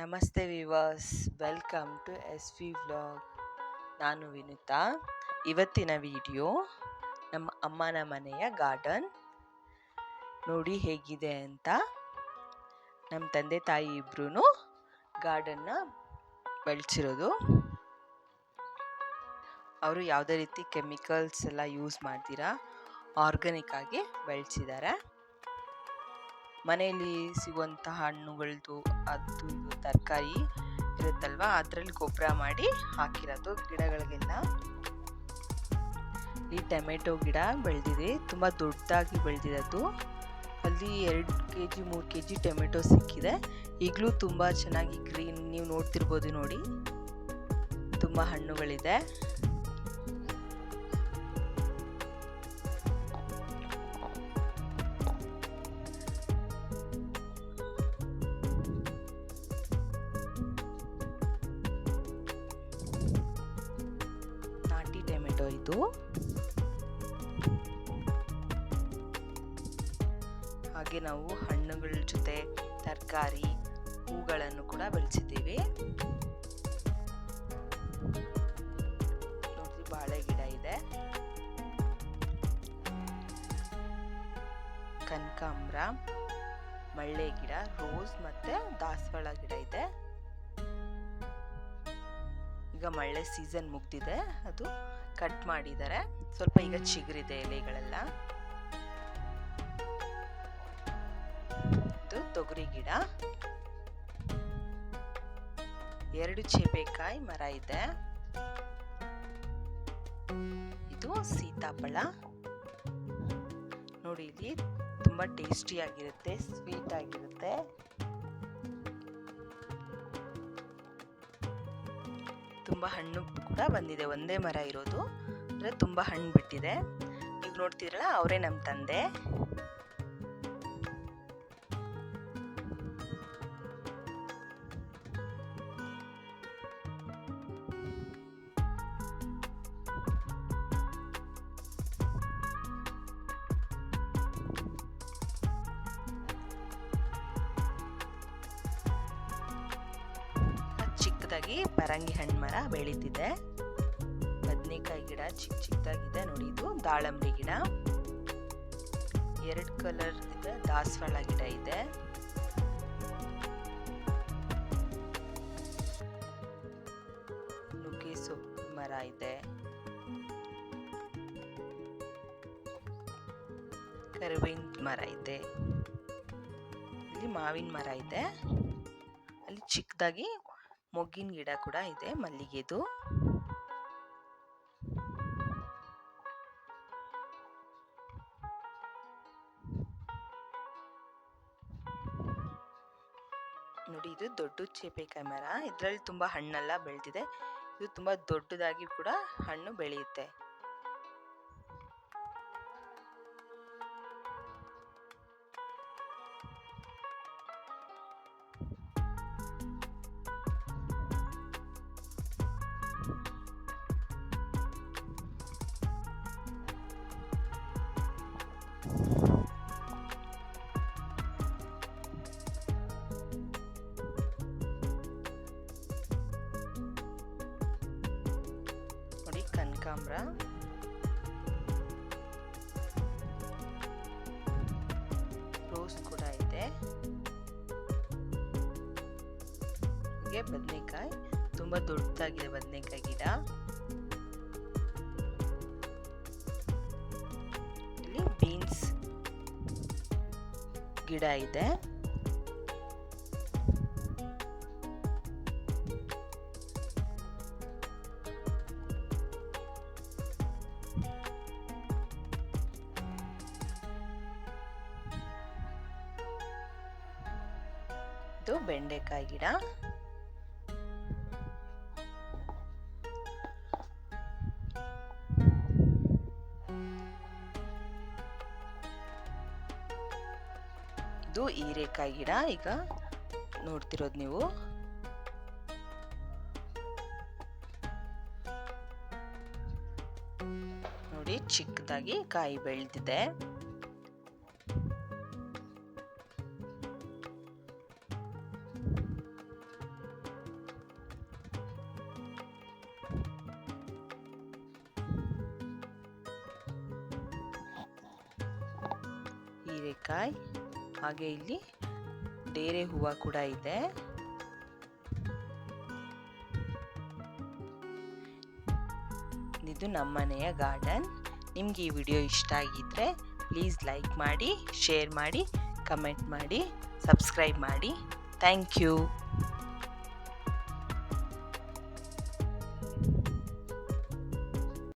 ನಮಸ್ತೆ ವಿವಾಸ್ welcome to S V vlog. ನಾನು ವಿನುತಾ. ಇವತ್ತಿನ ವಿಡಿಯೋ ನಮ್ಮ ಅಮ್ಮನ ಮನೆಯ ಗಾರ್ಡನ್. ನೋಡಿ ಹೇಗಿದೆ ಅಂತ. ನಮ್ಮ ತಂದೆ ತಾಯಿ ಇಬ್ಬರೂ ಗಾರ್ಡನ್ನ ಬೆಳೆಸಿರೋದು. ಅವರು ಯಾವುದೇ ರೀತಿ ಕೆಮಿಕಲ್ಸ್ ಎಲ್ಲ ಯೂಸ್ ಮಾಡ್ತೀರಾ, ಆರ್ಗ್ಯಾನಿಕ್ ಆಗಿ ಬೆಳೆಸಿದ್ದಾರೆ. ಮನೆಯಲ್ಲಿ ಸಿಗುವಂತಹ ಹಣ್ಣುಗಳದ್ದು ಅದು ತರಕಾರಿ ಇರುತ್ತಲ್ವ? ಅದರಲ್ಲಿ ಗೊಬ್ಬರ ಮಾಡಿ ಹಾಕಿರೋದು ಗಿಡಗಳಿಗೆಲ್ಲ. ಈ ಟೊಮೆಟೊ ಗಿಡ ಬೆಳೆದಿದೆ. ತುಂಬ ದೊಡ್ಡದಾಗಿ ಬೆಳೆದಿರೋದು. ಅಲ್ಲಿ ಎರಡು ಕೆ ಜಿ ಮೂರು ಕೆ ಜಿ ಟೊಮೆಟೊ ಸಿಕ್ಕಿದೆ. ಈಗಲೂ ತುಂಬ ಚೆನ್ನಾಗಿ ಗ್ರೀನ್, ನೀವು ನೋಡ್ತಿರ್ಬೋದು ನೋಡಿ. ತುಂಬ ಹಣ್ಣುಗಳಿದೆ. ಹಾಗೆ ನಾವು ಹಣ್ಣುಗಳ ಜೊತೆ ತರಕಾರಿ ಹೂಗಳನ್ನು ಕೂಡ ಬೆಳೆಸಿದ್ದೀವಿ. ನೋಡ್ರಿ ಬಾಳೆ ಗಿಡ ಇದೆ. ಕನಕಾಂಬ್ರ, ಮಳ್ಳೆ ಗಿಡ, ರೋಸ್ ಮತ್ತೆ ದಾಸವಾಳ ಗಿಡ ಇದೆ. ಈಗ ಮಳೆ ಸೀಸನ್ ಮುಗ್ದಿದೆ. ಅದು ಕಟ್ ಮಾಡಿದ್ದಾರೆ. ಸ್ವಲ್ಪ ಈಗ ಚಿಗುರಿದೆ ಎಲೆಗಳೆಲ್ಲ. ಇದು ತೊಗರಿ ಗಿಡ. ಎರಡು ಚೇಪೆಕಾಯಿ ಮರ ಇದೆ. ಇದು ಸೀತಾಫಲ. ನೋಡಿ ಇಲ್ಲಿ ತುಂಬಾ ಟೇಸ್ಟಿ ಆಗಿರುತ್ತೆ ಸ್ವೀಟ್ ಆಗಿರುತ್ತೆ. ತುಂಬ ಹಣ್ಣು ಕೂಡ ಬಂದಿದೆ, ಒಂದೇ ಮರ ಇರೋದು. ಅಂದರೆ ತುಂಬ ಹಣ್ಣು ಬಿಟ್ಟಿದೆ. ಈಗ ನೋಡ್ತೀರಲ್ಲ ಅವರೇ ನಮ್ಮ ತಂದೆ. ಚಿಕ್ಕದಾಗಿ ಪರಂಗಿ ಹಣ್ಣು ಮರ ಬೆಳೀತಿದೆ. ಬದನೆಕಾಯಿ ಗಿಡ ಚಿಕ್ಕ ಚಿಕ್ಕದಾಗಿದೆ ನೋಡಿ ಇದು ದಾಳಂಬ್ರಿ ಗಿಡ. ಎರಡು ಕಲರ್ ಇದೆ ದಾಸವಾಳ ಗಿಡ ಇದೆ. ನುಗ್ಗೆ ಸೊಪ್ಪು ಮರ ಇದೆ. ಕರಿಬೇವಿನ ಮರ ಇದೆ. ಇಲ್ಲಿ ಮಾವಿನ ಮರ ಇದೆ. ಅಲ್ಲಿ ಚಿಕ್ಕದಾಗಿ ಮೊಗ್ಗಿನ ಗಿಡ ಕೂಡ ಇದೆ ಮಲ್ಲಿಗೆದು. ನೋಡಿ, ಇದು ದೊಡ್ಡ ಚೇಪೆಕಾಯಿ ಮರ ಇದರಲ್ಲಿ ತುಂಬಾ ಹಣ್ಣೆಲ್ಲ ಬೆಳೆದಿದೆ. ಇದು ತುಂಬಾ ದೊಡ್ಡದಾಗಿ ಕೂಡ ಹಣ್ಣು ಬೆಳೆಯುತ್ತೆ. ಕನಕಾಂಬ್ರ ರೋಸ್ ಕೂಡ ಇದೆ. ಹಾಗೆ ಬದನೆಕಾಯಿ ತುಂಬಾ ದೊಡ್ಡದಾಗಿದೆ ಬದನೆಕಾಯಿ ಗಿಡ. ಇಲ್ಲಿ ಬೀನ್ಸ್ ಗಿಡ ಇದೆ. ಇದು ಬೆಂಡೆಕಾಯಿ ಗಿಡ. ಇದು ಹೀರೆಕಾಯಿ ಗಿಡ. ಈಗ ನೋಡ್ತಿರೋದು ನೀವು. ನೋಡಿ ಚಿಕ್ಕದಾಗಿ ಕಾಯಿ ಬೆಳೆದಿದೆ. ಹೀರೆಕಾಯಿ ಹಾಗೆ ಇಲ್ಲಿ ಡೇರೆ ಹೂವು ಕೂಡ ಇದೆ. ಇದು ನಮ್ಮನೆಯ ಗಾರ್ಡನ್. ನಿಮ್ಗೆ ಈ ವಿಡಿಯೋ ಇಷ್ಟ ಆಗಿದ್ರೆ ಪ್ಲೀಸ್ ಲೈಕ್ ಮಾಡಿ, ಶೇರ್ ಮಾಡಿ, ಕಮೆಂಟ್ ಮಾಡಿ, ಸಬ್ಸ್ಕ್ರೈಬ್ ಮಾಡಿ. Thank you.